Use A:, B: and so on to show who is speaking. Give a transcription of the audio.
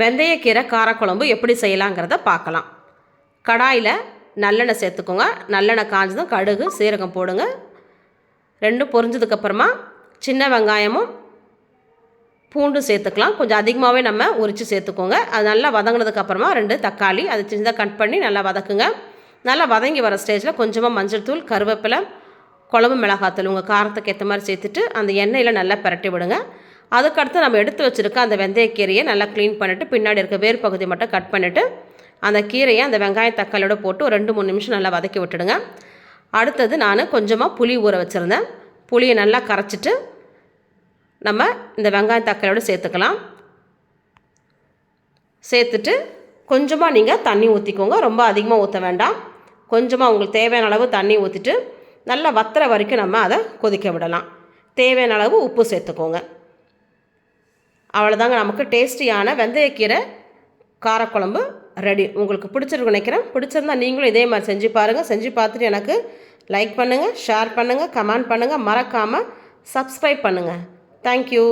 A: வெந்தயக்கீரை காரக்குழம்பு எப்படி செய்யலாங்கிறத பார்க்கலாம். கடாயில் நல்லெண்ணெய் சேர்த்துக்கோங்க. நல்லெண்ணெய் காஞ்சதும் கடுகு சீரகம் போடுங்க. ரெண்டும் பொரிஞ்சதுக்கப்புறமா சின்ன வெங்காயமும் பூண்டு சேர்த்துக்கலாம். கொஞ்சம் அதிகமாகவே நம்ம உரித்து சேர்த்துக்கோங்க. அது நல்லா வதங்கினதுக்கப்புறமா ரெண்டு தக்காளி அது சின்னதாக கட் பண்ணி நல்லா வதக்குங்க. நல்லா வதங்கி வர ஸ்டேஜில் கொஞ்சமாக மஞ்சள் தூள் கருவேப்பிலை குழம்பு மிளகாத்தூள் உங்கள் காரத்துக்கு ஏற்ற மாதிரி சேர்த்துட்டு அந்த எண்ணெயில் நல்லா பிரட்டி விடுங்க. அதுக்கடுத்து நம்ம எடுத்து வச்சுருக்க அந்த வெந்தயக்கீரையை நல்லா க்ளீன் பண்ணிவிட்டு பின்னாடி இருக்க வேர் பகுதி மட்டும் கட் பண்ணிவிட்டு அந்த கீரையை அந்த வெங்காயம் தக்காளியோட போட்டு ஒரு ரெண்டு மூணு நிமிஷம் நல்லா வதக்கி விட்டுடுங்க. அடுத்தது நான் கொஞ்சமாக புளி ஊற வச்சுருந்தேன். புளியை நல்லா கரைச்சிட்டு நம்ம இந்த வெங்காயம் தக்காளியோட சேர்த்துக்கலாம். சேர்த்துட்டு கொஞ்சமாக நீங்கள் தண்ணி ஊற்றிக்கோங்க ரொம்ப அதிகமாக ஊற்ற வேண்டாம். கொஞ்சமாக உங்களுக்கு தேவையான அளவு தண்ணி ஊற்றிட்டு நல்லா வத்துற வரைக்கும் நம்ம அதை கொதிக்க விடலாம். தேவையான அளவு உப்பு சேர்த்துக்கோங்க. அவ்வளோதாங்க நமக்கு டேஸ்டியான வெந்தயக்கீரை காரக்குழம்பு ரெடி. உங்களுக்கு பிடிச்சிருக்கு நினைக்கிறேன். பிடிச்சிருந்தா நீங்களும் இதே மாதிரி செஞ்சு பாருங்கள் செஞ்சு பார்த்துட்டு எனக்கு லைக் பண்ணுங்கள் ஷேர் பண்ணுங்கள் கமெண்ட் பண்ணுங்கள் மறக்காமல் சப்ஸ்கிரைப் பண்ணுங்கள் தேங்க்யூ